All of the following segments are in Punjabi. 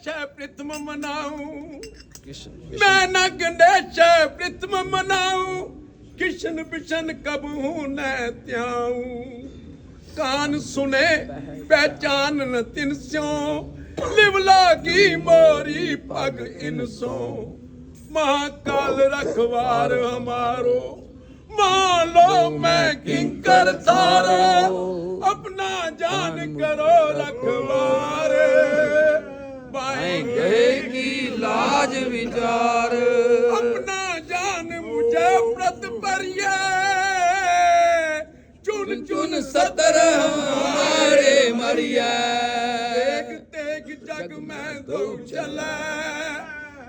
ਗਣੇਸ਼ੈ ਪ੍ਰਿਤਮ ਮਨਾਉ ਮੈਂ ਨਾ ਗਣੇਸ਼ੈ ਪ੍ਰਿਤਮ ਮਨਾਉ ਕਿਸ਼ਨ ਬਿਸ਼ਨ ਕਬੂ ਨੈ ਧਿਆਉ ਕਾਨ ਸੁਨੇ ਪਹਿਚਾਨ ਨ ਤਿਨ ਸਿਓ ਲਿਵ ਲਾਗੀ ਮੋਰੀ ਪਗ ਇਨ ਸੋ। ਮਹਾਕਾਲ ਰਖਵਾਰ ਹਮਾਰੋ। ਮਾਲੋ ਮੈਂ ਕਿੰਕਰ ਤਾਰੋ ਆਪਣਾ ਜਾਨ ਕਰੋ ਰਖਵਾਰੇ। ਪਾਏ ਗਏ ਕੀ ਲਾਜ ਵਿਚਾਰ। ਆਪਣਾ ਜਾਨ ਮੁਝੇ ਪ੍ਰਤ ਪਰਿਏ ਚੁਨ ਚੁਨ ਸਤਰ ਹਮਾਰੇ ਮਰਿਏ। ਦੇਖ ਤੇਗ ਜਗ ਮੈਂ ਦਉ ਚਲੇ।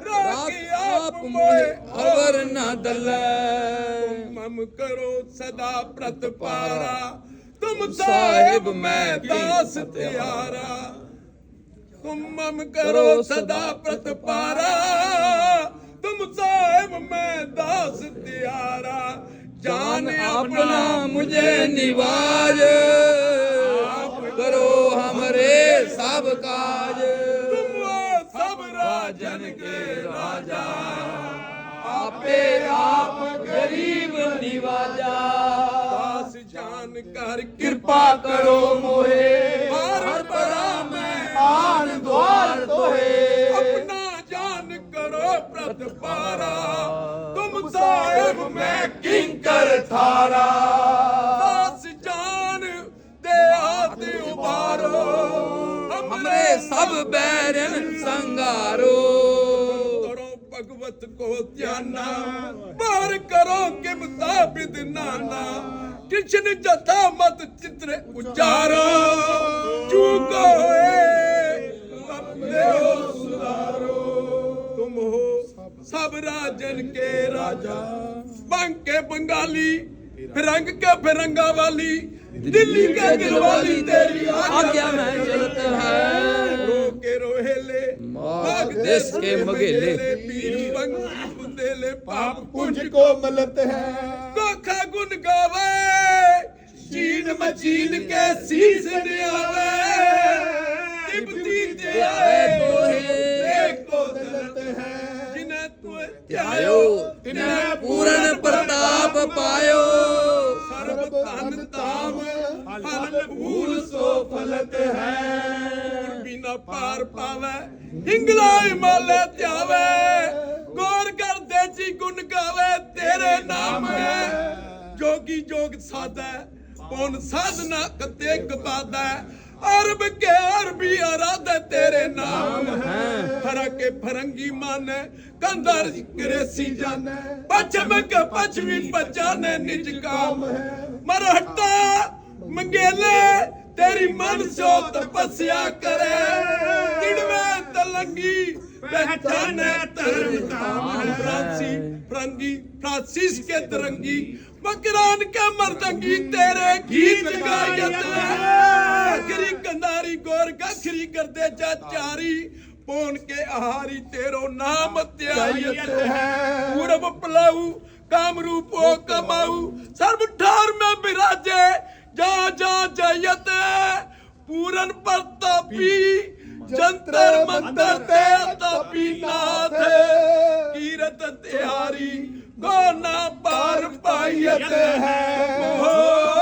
ਰਾਤ ਆਪ ਮੋਏ ਅਵਰ ਨਾ ਦਲੇ। ਮਮ ਕਰੋ ਸਦਾ ਪ੍ਰਤ ਪਾਰਾ ਤੁਮ ਸਾਹਿਬ ਮੈਂ ਦਾਸ ਤਿਆਰਾ। तुम मम करो सदा प्रतपारा। तुम साहिब मैं दास त्यारा जान अपना मुझे निवाज। करो हमरे सब काज। तुम सब राजन के राजा। आपे आप गरीब निवाजा। दास जान कर कृपा करो मोहे। ਜਾਨ ਦੁਆਰ ਤੋਹੇ ਆਪਣਾ ਜਾਨ ਕਰੋ ਪ੍ਰਤ ਪਾਰਾ ਤੁਮ ਸਾਹਿਬ ਮੈਂ ਕਿੰਕਰ ਥਾਰਾ ਸਾਸ ਜਾਨ ਦੇ ਆਤ ਉਬਾਰੋ ਹਮਰੇ ਸਭ ਬੈਰਨ ਸੰਗਾਰੋ ਭਗਵਤ ਕੋ ਧਿਆਨਾ। ਬਾਰ ਕਰੋ ਕਿ ਮੁਤਾਬਿਦ ਨਾਨਾ। ਕ੍ਰਿਸ਼ਨ ਜਥਾ ਮਤ ਚਿਤਰ ਉਚਾਰੋ। ਚੂਕੋ ਲਿਓ ਸਭ ਰਾਜਨ ਕੇ ਰਾਜਾ। ਬੰਗ ਬੰਗਾਲੀ ਫਿਰੰਗ ਕੇ ਫਿਰੰਗਾ ਵਾਲੀ। ਦਿੱਲੀ ਕੇ ਦਿਲਵਾਲੀ ਤੇਰੀ ਆਗਿਆ ਮੈਂ ਚਲਤ ਹੈ। ਰੋ ਕੇ ਰੋਹੇਲੇ ਮਾਗ ਦੇਸ ਕੇ ਮਗੇਲੇ। ਪੀਰ ਬੰਗ ਬੁੰਦੇਲੇ ਪਾਪ ਕੁੰਜ ਕੋ ਮਲਤ ਹੈ। ਕੋਖਾ ਗੁਣ ਗਾਵੇ। ਚੀਨ ਮਚੀਨ ਕੇ ਸੀਸ ਨਿਆਵੇ ਪਾਇਓ। ਸਰਬ ਧਨ ਤਾਮ ਫਲ ਫੂਲ ਸੋ ਫਲਤ ਹੈ। ਬਿਨਾ ਪਾਰ ਪਾਵੇ ਹਿੰਗਲਾ ਹਿਮਾਲੇ ਧਿਆਵੇ। ਗੌਰ ਕਰਦੇ ਜੀ ਗੁਣ ਗਾਵੇ ਤੇਰੇ ਨਾਮ ਹੈ। ਜੋਗੀ ਜੋਗ ਸਾਦਾ ਪਉਨ ਸਾਧਨਾ ਕਤੇ ਕਬਾਦਾ ਅਰਬ ਕੇ ਅਰਬੀ ਅਰਾਦਾ ਤੇਰੇ ਨਾਮ ਹੈ। ਫਰਕੇ ਫਰੰਗੀ ਮਾਨੇ कंधर ग्रेसी जाने पश्चिम के पश्चिमी पहचाने निज काम है मरहट्टा मंगेले तेरी मन सो तपस्या करे तिड़वे तलंगी पहचाने धर्म काम है फ्रांसी फ्रंगी फ्रांसिस के तरंगी मकरान के मर्दंगी तेरे गीत गायत है अखरी कंधारी गोर गखरी करदे जा ਪੋਨ ਕੇ ਆਹਾਰੀ ਤੇਰੋ ਨਾਮ ਧਿਆਇਤ ਹੈ। ਪੂਰਬ ਪਲਾਉ ਕਾਮਰੂਪੋ ਕਮਾਉ ਸਰਬ ਠਾਰ ਮੈਂ ਬਿਰਾਜੇ ਜਾ ਜਾ ਜਯਤ ਪੂਰਨ ਪ੍ਰਤਾਪੀ ਜੰਤਰ ਮੰਤਰ ਤੇ ਤਾਪੀ ਨਾਥ। ਕੀਰਤ ਤਿਹਾਰੀ ਕੋ ਨਾ ਪਾਰ ਪਾਈਤ ਹੈ। ਹੋ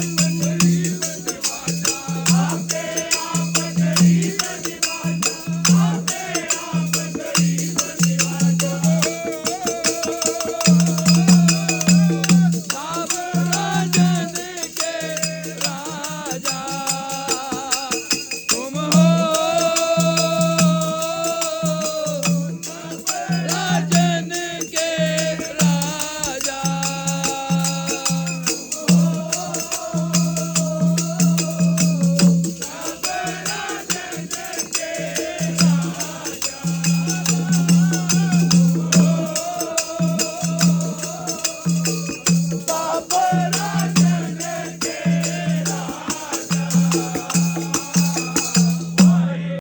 Thank you.